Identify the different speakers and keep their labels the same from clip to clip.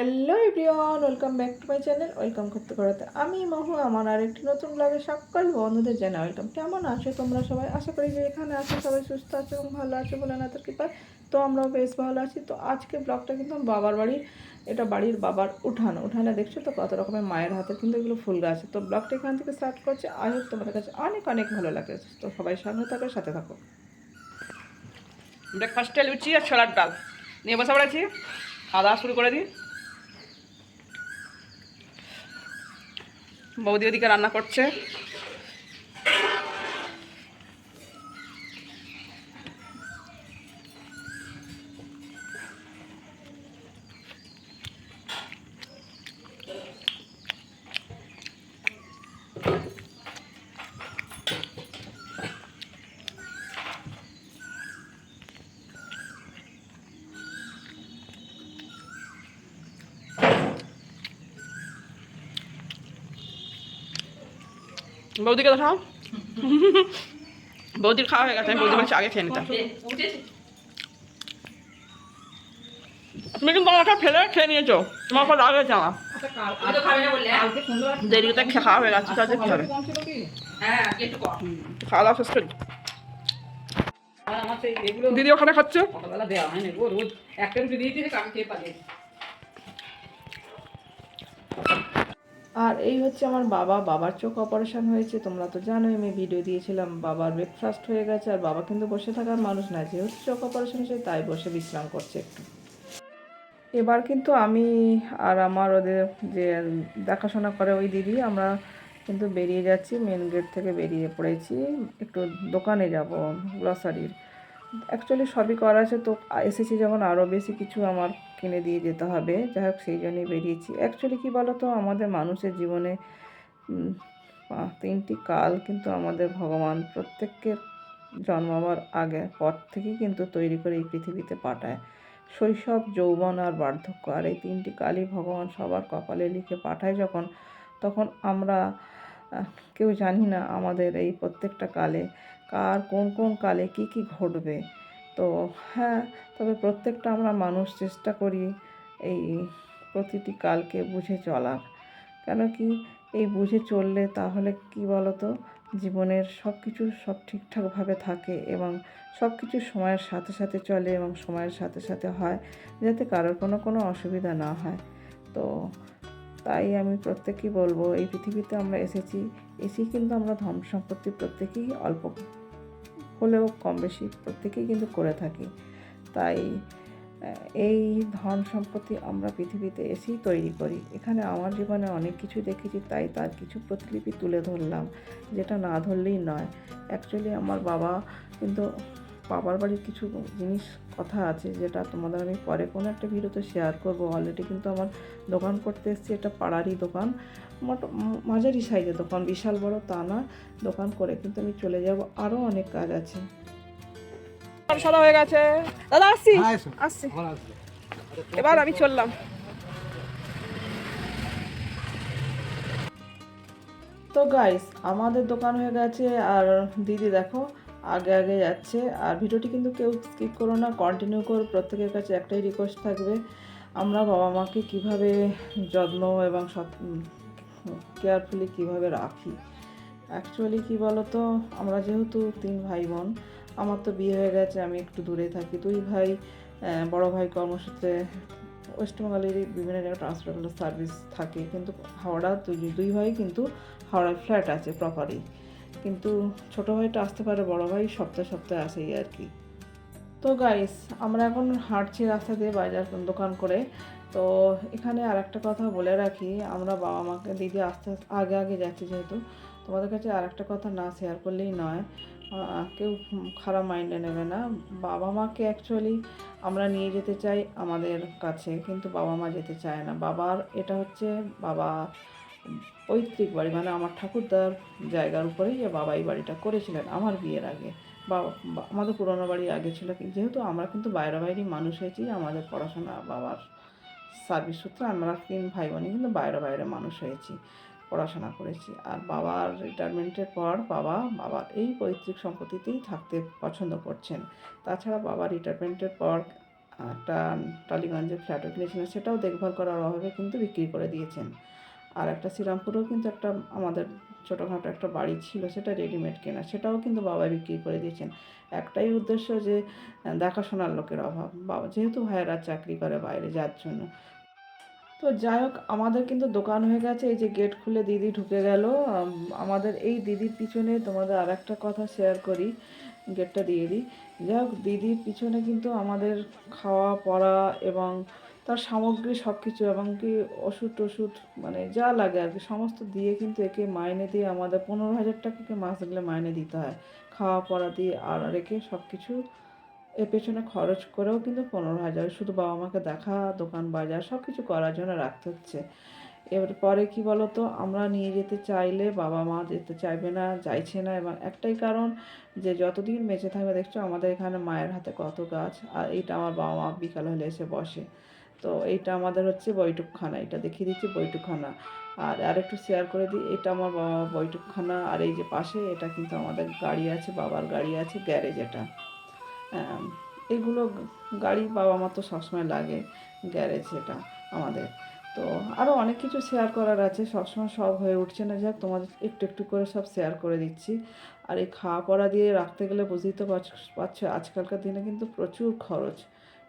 Speaker 1: Hello everyone, welcome back to my channel, welcome করতে করতে আমি মহু, আমার আরেকটি নতুন ব্লগে সকল বন্ধুদের জানাই ওয়েলকাম। কেমন আছো তোমরা সবাই? আশা করি যে এখানে আছো সবাই সুস্থ আছো এবং ভালো আছো বলে না তো কৃপায় তো আমরাও বেশ ভালো আছি। তো আজকে ব্লগটা কিন্তু বাবার বাড়ির এটা বাড়ির বাবার উঠান। উঠানে দেখছ তো কত রকমের মায়ের হাতে কিন্তু এগুলো ফুল গাছ। তো ব্লগটা এখান থেকে স্টার্ট করছে। হোপ তোমাদের কাছে অনেক অনেক ভালো লাগে। তো সবাই সঙ্গে থাকো, সাথে থাকো।
Speaker 2: ব্রেকফাস্টে লুচি আর ছোলার ডাল। নিয়ে বসে পড়েছি। খাওয়া দাওয়া শুরু করে দিই। বৌদি ওদিকে রান্না করছে। বৌদিকে দেখাও। বৌদির খাওয়া হয়ে গেছে, আমি বৌদি বলছি আগে খেয়ে নিতাম। তুমি কিন্তু আমাকে ফেলে খেয়ে নিয়েছো, তোমার রাগ হয়েছে আমার। দেরিতে খাওয়া হয়ে গেছে, তাহলে কী হবে? খাওয়া দাওয়া শেষ করি। দিদি ওখানে খাচ্ছে?
Speaker 1: আর এই হচ্ছে আমার বাবা, বাবার চোখ অপারেশন হয়েছে, তোমরা তো জানোই আমি ভিডিও দিয়েছিলাম, বাবার ব্রেকফাস্ট হয়ে গেছে, আর বাবা কিন্তু বসে থাকার মানুষ না, যেহেতু চোখ অপারেশন হয়েছে, তাই বসে বিশ্রাম করছে একটু। এবার কিন্তু আমি আর আমার ওদের যে দেখাশোনা করে ওই দিদি, আমরা কিন্তু বেরিয়ে যাচ্ছি মেন গেট থেকে বেরিয়ে পড়েছি, একটু দোকানে যাব গ্রসারির অ্যাকচুয়ালি সবই করা আছে, তো এসেছি যখন আরও বেশি কিছু আমার কিনে দিয়ে যেতে হবে। যাই হোক সেই জন্যই বেরিয়েছি। অ্যাকচুয়ালি কী বলো তো আমাদের মানুষের জীবনে তিনটি কাল কিন্তু আমাদের ভগবান প্রত্যেকের জন্মাবার আগে পর থেকেই কিন্তু তৈরি করে এই পৃথিবীতে পাঠায়। শৈশব, যৌবন আর বার্ধক্য। আর এই তিনটি কালই ভগবান সবার কপালে লিখে পাঠায় যখন, তখন আমরা কেউ জানি না আমাদের এই প্রত্যেকটা কালে কার কোন কোন কালে কি কি ঘটবে। তো হ্যাঁ তবে প্রত্যেকটা আমরা মানুষ চেষ্টা করি এই প্রতিটি কালকে বুঝে চলার। কেন কি এই বুঝে চললে তাহলে কি বলতো? জীবনের সব কিছু সব ঠিকঠাকভাবে থাকে এবং সব কিছু সময়ের সাথে সাথে চলে এবং সময়ের সাথে সাথে হয় যাতে কারোর কোনো কোনো অসুবিধা না হয়। তো তাই আমি প্রত্যেকেই বলব, এই পৃথিবীতে আমরা এসেছি, এসেই কিন্তু আমরা ধন সম্পত্তি প্রত্যেকেই অল্প হলেও কম বেশি প্রত্যেকেই কিন্তু করে থাকি। তাই এই ধন সম্পত্তি আমরা পৃথিবীতে এসেই তৈরি করি। এখানে আমার জীবনে অনেক কিছু দেখেছি, তাই তার কিছু প্রতিলিপি তুলে ধরলাম, যেটা না ধরলেই নয়। অ্যাকচুয়ালি আমার বাবা কিন্তু বাবার বাড়ির কিছু জিনিস কথা আছে যেটা তোমাদের আমি পরে কোনো একটা ভিডিওতে শেয়ার করব। অলরেডি কিন্তু আমার দোকান করতে এসেছি এটা পাড়ারই দোকান। মোট মাঝারি সাইজের দোকান বিশাল বড় তা না দোকান করে কিন্তু আমি চলে যাব। আরও অনেক কাজ আছে।
Speaker 2: সাদা হয়ে গেছে। দাদা আসছি।
Speaker 3: হ্যাঁ,
Speaker 2: আসছি। এবার আমি চললাম।
Speaker 1: তো গাইস আমাদের দোকান হয়ে গেছে। আর দিদি দেখো আগে আগে যাচ্ছে। আর ভিডিওটি কিন্তু কেউ স্কিপ করো না কন্টিনিউ করো। প্রত্যেকের কাছে একটাই রিকোয়েস্ট থাকবে, আমরা বাবা মাকে কীভাবে যত্ন এবং কেয়ারফুলি কীভাবে রাখি। অ্যাকচুয়ালি কি বলো তো আমরা যেহেতু তিন ভাই বোন আমার তো বিয়ে হয়ে গেছে, আমি একটু দূরে থাকি। দুই ভাই বড় ভাই কর্মসূত্রে ওয়েস্টবেঙ্গলেরই বিভিন্ন জায়গায় ট্রান্সফার সার্ভিস থাকে। কিন্তু হাওড়া, দুই দুই ভাই কিন্তু হাওড়ায় ফ্ল্যাট আছে প্রপারই কিন্তু ছোট ভাইটা আসতে পারে, বড় ভাই সপ্তাহে সপ্তাহে আসেই আর কি। তো গাইস আমরা এখন হাঁটছি রাস্তা দিয়ে বাজার দোকান করে। তো এখানে আর একটা কথা বলে রাখি, আমরা বাবা মাকে দিদি আস্তে আস্তে আগে আগে যাচ্ছি যেহেতু। তোমাদের কাছে আর একটা কথা না শেয়ার করলেই নয় কেউ খারাপ মাইন্ডে নেবে না। বাবা মাকে অ্যাকচুয়ালি আমরা নিয়ে যেতে চাই আমাদের কাছে, কিন্তু বাবা মা যেতে চায় না। বাবার, এটা হচ্ছে বাবা পৈতৃক বাড়ি মানে আমার ঠাকুরদার জায়গার উপরেই বাবা এই বাড়িটা করেছিলেন, আমার বিয়ের আগে। বা- আমাদের পুরোনো বাড়ি আগে ছিল যেহেতু আমরা কিন্তু বাইরে বাইরেই মানুষ হয়েছি, আমাদের পড়াশোনা, বাবার সার্ভিস সূত্রে আমরা তিন ভাই বোনই কিন্তু বাইরে বাইরে মানুষ হয়েছি, পড়াশোনা করেছি। আর বাবার রিটায়ারমেন্টের পর বাবা বাবার এই পৈতৃক সম্পত্তিতেই থাকতে পছন্দ করছেন। তাছাড়া বাবা রিটায়ারমেন্টের পর একটা টালিগঞ্জের ফ্ল্যাটও কিনেছিলেন, সেটাও দেখভাল করার অভাবে কিন্তু বিক্রি করে দিয়েছেন। আর একটা শ্রীরামপুরেও কিন্তু একটা আমাদের ছোটোখাটো একটা বাড়ি ছিল, সেটা রেডিমেড কেনা। সেটাও কিন্তু বাবা বিক্রি করে দিয়েছেন। একটাই উদ্দেশ্য যে দেখাশোনার লোকের অভাব। বাবা যেহেতু ভাইয়েরা চাকরি করে বাইরে, যার জন্য। তো যাই হোক, আমাদের কিন্তু দোকান হয়ে গেছে, এই যে গেট খুলে দিদি ঢুকে গেল। আমাদের এই দিদির পিছনে তোমাদের আর একটা কথা শেয়ার করি। গেটটা দিয়ে দিই। যাই হোক, দিদির পিছনে কিন্তু আমাদের খাওয়া, পড়া এবং তার সামগ্রী সব কিছু এবং কি ওষুধ টষুধ মানে যা লাগে আর কি, সমস্ত দিয়ে কিন্তু একে মাইনে দিয়ে আমাদের পনেরো হাজার টাকাকে মাস গেলে মাইনে দিতে হয়। খাওয়া, পড়া দিয়ে আর রেখে সব কিছু এর পেছনে খরচ করেও কিন্তু পনেরো হাজার। শুধু বাবা মাকে দেখা, দোকান, বাজার সব কিছু করার জন্য রাখতে হচ্ছে। এবার পরে কি বলতো? আমরা নিয়ে যেতে চাইলে বাবা মা যেতে চাইবে না চাইছে না। এবং একটাই কারণ যে যতদিন বেঁচে থাকবে, দেখছ আমাদের এখানে মায়ের হাতে কত গাছ, আর এইটা আমার বাবা মা বিকাল হলে এসে বসে। তো এইটা আমাদের হচ্ছে বৈঠকখানা, এটা দেখিয়ে দিচ্ছি বৈঠকখানা। আর আরেকটু শেয়ার করে দিই, এটা আমার বাবা বৈঠকখানা, আর এই যে পাশে এটা কিন্তু আমাদের গাড়ি আছে, বাবার গাড়ি আছে গ্যারেজ এটা। এগুলো গাড়ি বাবা মা তো সবসময় লাগে গ্যারেজ এটা আমাদের। তো আরও অনেক কিছু শেয়ার করার আছে। সবসময় সব হয়ে উঠছে না। যাক, তোমাদের একটু একটু করে সব শেয়ার করে দিচ্ছি। আর এই খাওয়া পড়া দিয়ে রাখতে গেলে বুঝতেই তো পারছ- আজকালকার দিনে কিন্তু প্রচুর খরচ।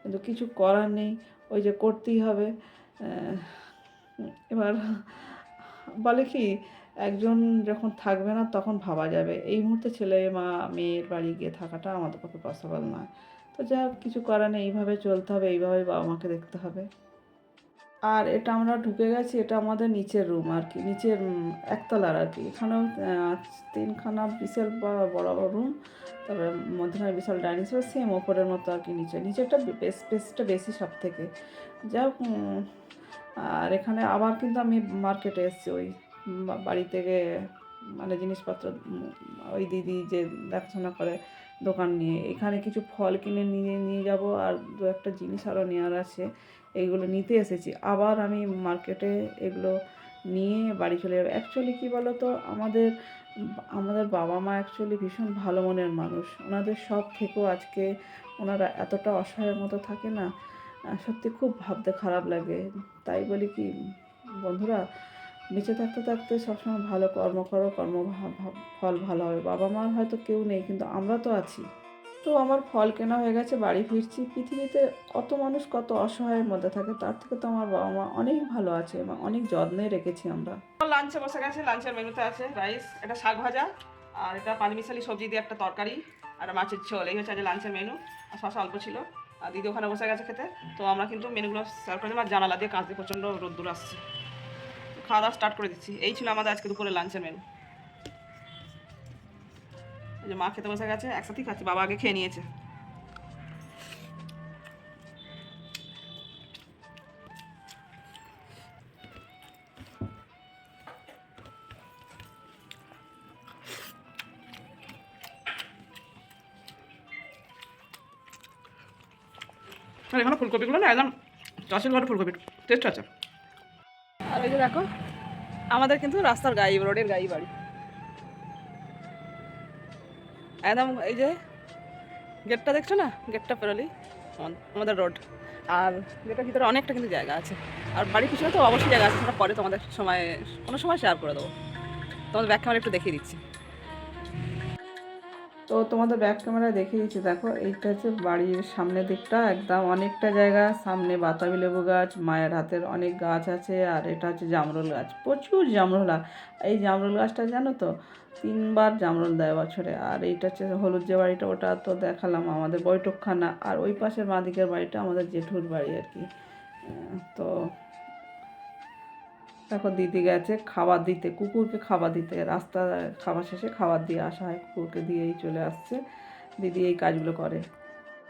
Speaker 1: কিন্তু কিছু করার নেই। ওই যে করতেই হবে। এবার বলে কি, একজন যখন থাকবে না তখন ভাবা যাবে। এই মুহূর্তে ছেলে, মা, মেয়ের বাড়ি গিয়ে থাকাটা আমাদের পক্ষে পসিবল নয়। তো যা কিছু করার নেই। এইভাবে চলতে হবে, এইভাবে বাবা মাকে দেখতে হবে। আর এটা আমরা ঢুকে গেছি, এটা আমাদের নিচের রুম আর কি নিচের একতলার আর কি এখানেও তিনখানা বিশাল বড় বড় রুম তারপরে মধ্যখানে বিশাল ডাইনিং স্পেস সেম ওপরের মতো আর কি নিচে। নিচেরটা স্পেসটা বেশি সব থেকে যা আর এখানে আবার কিন্তু আমি মার্কেটে এসেছি, ওই বাড়ি থেকে মানে জিনিসপত্র ওই দিদি যে দেখাশোনা করে দোকান নিয়ে। এখানে কিছু ফল কিনে নিয়ে নিয়ে যাব, আর দু একটা জিনিস আরও নেওয়ার আছে। এইগুলো নিতে এসেছি। আবার আমি মার্কেটে এগুলো নিয়ে বাড়ি চলে যাব। অ্যাকচুয়ালি কী বলো তো আমাদের আমাদের বাবা মা অ্যাকচুয়ালি ভীষণ ভালো মনের মানুষ। ওনাদের সব থেকেও আজকে ওনারা এতটা অসহায়ের মতো থাকে না সত্যি খুব ভাবতে খারাপ লাগে। তাই বলি কি, বন্ধুরা, বেঁচে থাকতে থাকতে সবসময় ভালো কর্ম করো কর্ম ফল ভালো হবে। বাবা মার হয়তো কেউ নেই, কিন্তু আমরা তো আছি। তো আমার ফল কেনা হয়ে গেছে, বাড়ি ফিরছি। পৃথিবীতে কত মানুষ কত অসহায়ের মধ্যে থাকে, তার থেকে তো আমার বাবা মা অনেক ভালো আছে এবং অনেক যত্নে রেখেছি আমরা।
Speaker 2: লাঞ্চে বসে গেছে লাঞ্চের মেনুতে আছে রাইস এটা শাক ভাজা, আর এটা পাঁচমিশালি সবজি দিয়ে একটা তরকারি, আর মাছের ঝোল, এই হচ্ছে আজ লাঞ্চের মেনু আর শশা অল্প ছিল। আর দিদি ওখানে বসে গেছে খেতে, তো আমরা কিন্তু মেনুগুলো সার্ভ করে আর জানালা দিয়ে কাঁচ দিয়ে প্রচণ্ড রোদ্দুর আসছে। খাওয়া দাওয়া স্টার্ট করে দিচ্ছি, এই ছিল আমাদের আজকে দুপুরে লাঞ্চের মেনু এই যে মা খেতে বসে গেছে, একসাথেই খাচ্ছি, বাবা আগে খেয়ে নিয়েছে। আর এখানে ফুলকপিগুলো না, একদম চাষের ঘরে ফুলকপি টেস্ট আছে। আর এই যে দেখো, আমাদের কিন্তু রাস্তার গাই রোডের গাই বাড়ি। একদম এই যে গেটটা দেখছ না? গেটটা পেরোলি আমাদের রোড। আর গেটের ভিতরে অনেকটা কিন্তু জায়গা আছে। আর বাড়ির পিছনে তো অবশ্যই জায়গা আছে, সেটা পরে তোমাদের সময়, কোনো সময় শেয়ার করে দেবো। তোমাদের ব্যাখ্যা আমরা একটু দেখিয়ে দিচ্ছি।
Speaker 1: তো তোমাদের ব্যাক ক্যামেরা দেখিয়ে দিচ্ছি। দেখো, এইটা হচ্ছে বাড়ির সামনের দিকটা, একদম অনেকটা জায়গা। সামনে বাতাবি লেবু গাছ, মায়ের হাতের অনেক গাছ আছে, আর এটা হচ্ছে জামরুল গাছ। প্রচুর জামরুল এই জামরুল গাছটা জানো তো, তিনবার জামরুল দেয় বছরে। আর এইটা হচ্ছে হলুদ যে বাড়িটা, ওটা তো দেখালাম আমাদের বৈঠকখানা। আর ওই পাশের মা দিকের বাড়িটা আমাদের জেঠুর বাড়ি আর কি। তো দেখো দিদি গেছে, খাবার দিতে, কুকুরকে খাবার দিতে। রাস্তা খাবার শেষে খাবার দিয়ে আসা হয়, কুকুরকে দিয়েই চলে আসছে। দিদি এই কাজগুলো করে।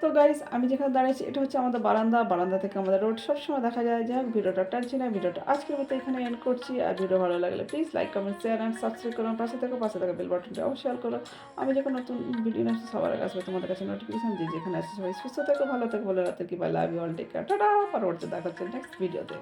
Speaker 1: তো গাইস আমি যেখানে দাঁড়িয়েছি এটা হচ্ছে আমাদের বারান্দা। বারান্দা থেকে আমাদের রোড সবসময় দেখা যায় হোক, ভিডিওটা টানছি না, ভিডিওটা আজকের মতো এখানে এন্ড করছি। আর ভিডিও ভালো লাগলে please like comment share and subscribe করুন পাশে থেকে পাশে থেকে বেল বাটনটা অবশ্যই করো। আমি যখন নতুন ভিডিও আসছে, সবার আসবে তোমাদের কাছে নোটিফিকেশন যে যেখানে আসছে সবাই সুস্থ থেকো, ভালো থেকো, বলে রাতে কি bye love all take care tata পরবর্তী দেখা হচ্ছে নেক্সট ভিডিওতে